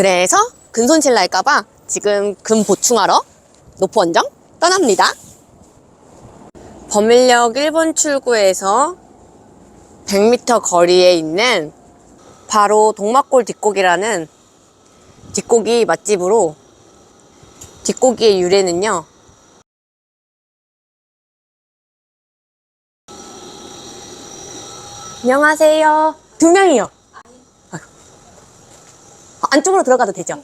그래서 근손실 날까봐 지금 근 보충하러 노포원정 떠납니다. 범일역 1번 출구에서 100m 거리에 있는 바로 동막골 뒷고기라는 뒷고기 맛집으로 뒷고기의 유래는요. 안녕하세요. 두 명이요. 아이고. 아, 안쪽으로 들어가도 되죠?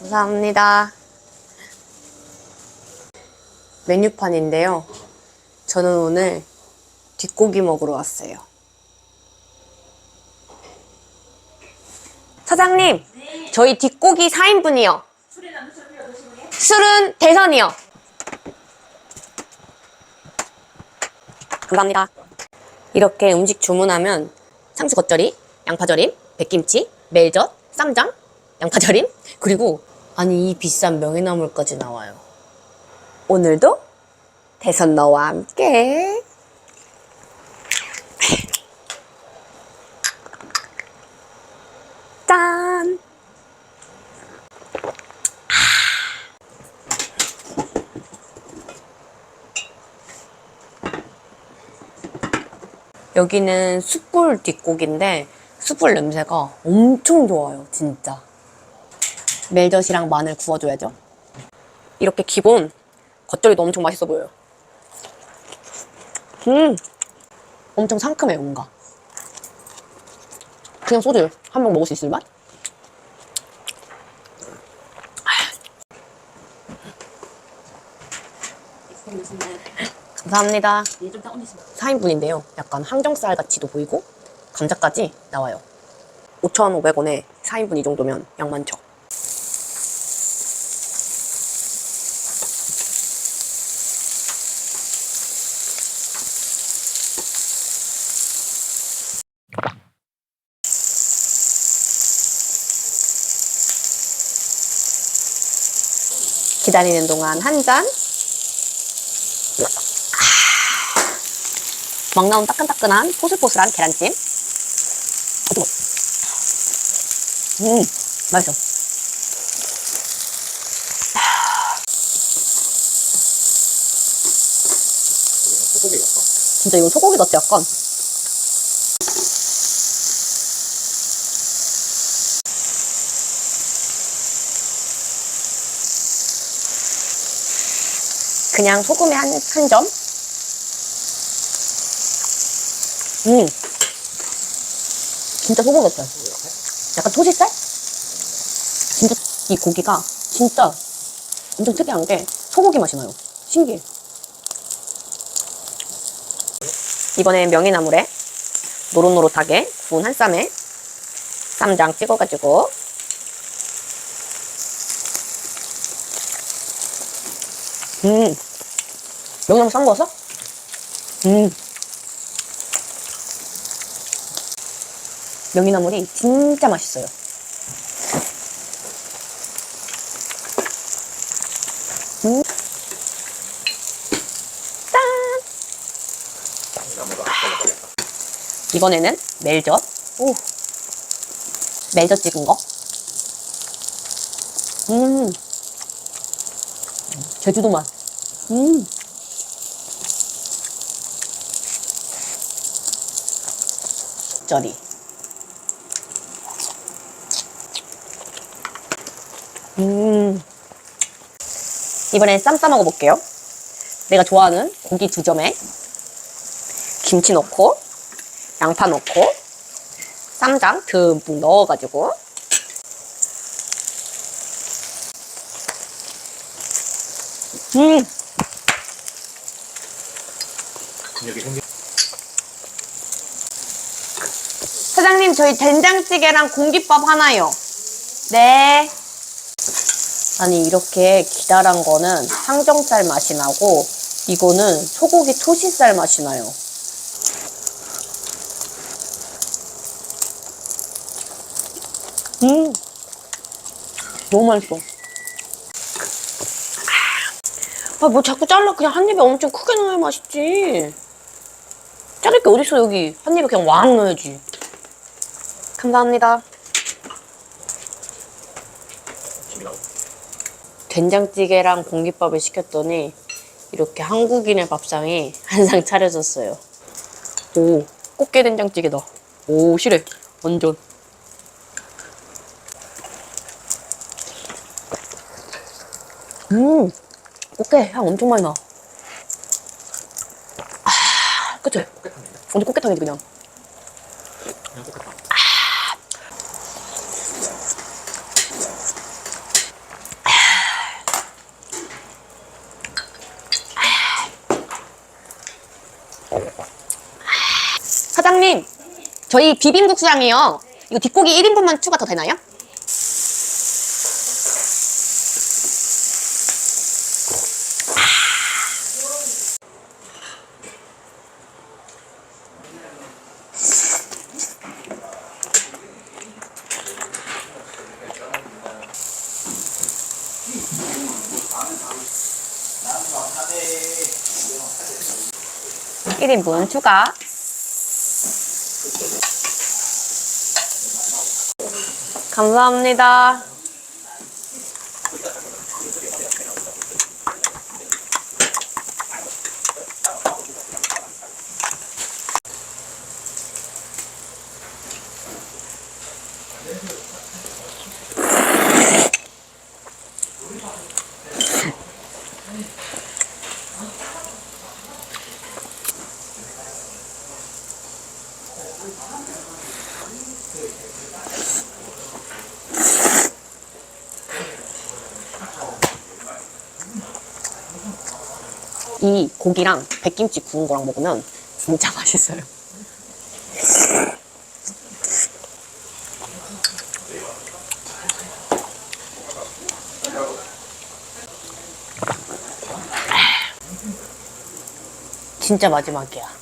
감사합니다. 메뉴판인데요. 저는 오늘 뒷고기 먹으러 왔어요. 사장님, 저희 뒷고기 4인분이요. 술은 대선이요. 감사합니다. 이렇게 음식 주문하면 상추 겉절이, 양파절임, 백김치, 멜젓, 쌈장, 양파절임, 그리고 아니 이 비싼 명이나물까지 나와요. 오늘도 대선 너와 함께 짠! 여기는 숯불 뒷고기인데 숯불 냄새가 엄청 좋아요, 진짜. 멜젓이랑 마늘 구워줘야죠. 이렇게 기본 겉절이도 엄청 맛있어 보여요. 음, 엄청 상큼해요, 뭔가. 그냥 소주 한 병 먹을 수 있을 맛? 감사합니다. 4인분인데요. 약간 항정살 가치도 보이고 감자까지 나와요. 5,500원에 4인분 이 정도면 양 많죠. 기다리는 동안 한 잔. 막 나온 따끈따끈한 포슬포슬한 계란찜. 음, 맛있어. 진짜 이거 소고기 같지 약간. 그냥 소금에 한, 한 점? 음. 진짜 소금 같아요. 약간 토시살? 진짜 이 고기가 진짜 엄청 특이한 게 소고기 맛이 나요. 신기해. 이번엔 명이나물에 노릇노릇하게 구운 한 쌈에 쌈장 찍어가지고 음 명이나물 쌈 먹었어? 음 명이나물이 진짜 맛있어요. 음. 짠! 이번에는 멜젓. 오. 멜젓 찍은 거. 음. 제주도 맛. 음. 쩌리. 음. 이번엔 쌈 싸 먹어볼게요. 내가 좋아하는 고기 두 점에 김치 넣고 양파 넣고 쌈장 듬뿍 넣어가지고 음 사장님 저희 된장찌개랑 공깃밥 하나요. 네. 아니 이렇게 기다란 거는 항정살 맛이 나고 이거는 소고기 토시살 맛이 나요. 음, 너무 맛있어. 아, 뭐 자꾸 잘라. 그냥 한 입에 엄청 크게 넣어야 맛있지. 자를 게 어딨어, 여기. 한 입에 그냥 왕 넣어야지. 감사합니다. 된장찌개랑 공깃밥을 시켰더니 이렇게 한국인의 밥상이 한 상 차려졌어요. 오, 꽃게 된장찌개다. 오, 실해. 완전. 음, 꽃게 향 엄청 많이 나. 아, 그치? 완전 꽃게탕이지, 그냥. 그냥 꽃게탕. 사장님, 저희 비빔국수랑이요. 이거 뒷고기 1인분만 추가 더 되나요? 일인분 추가. 감사합니다. 이 고기랑 백김치 구운 거랑 먹으면 진짜 맛있어요. 진짜 마지막이야.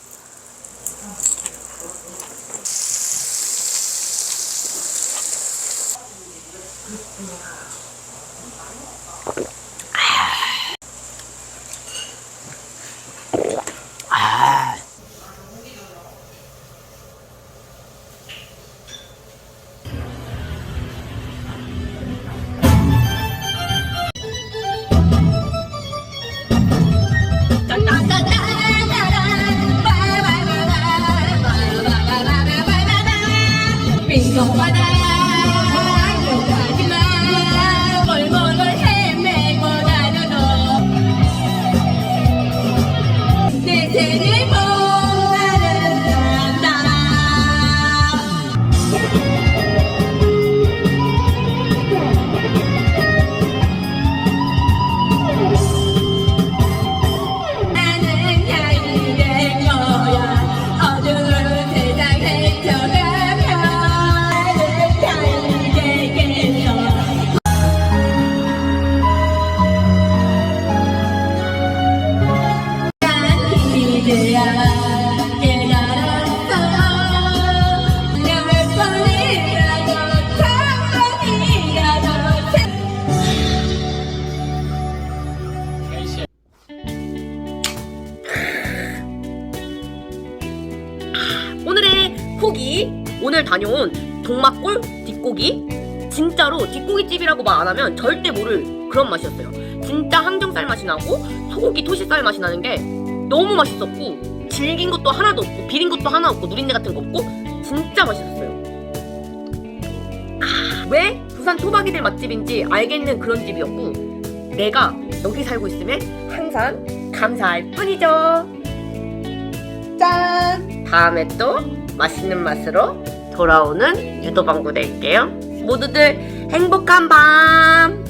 다녀온 동막골 뒷고기? 진짜로 뒷고기집이라고 말 안 하면 절대 모를 그런 맛이었어요. 진짜 항정살 맛이 나고 소고기 토시살 맛이 나는 게 너무 맛있었고 질긴 것도 하나도 없고 비린 것도 하나 없고 누린내 같은 거 없고 진짜 맛있었어요. 아, 왜 부산 토박이들 맛집인지 알겠는 그런 집이었고 내가 여기 살고 있으면 항상 감사할 뿐이죠. 짠! 다음에 또 맛있는 맛으로 돌아오는 유도방구 될게요. 모두들 행복한 밤!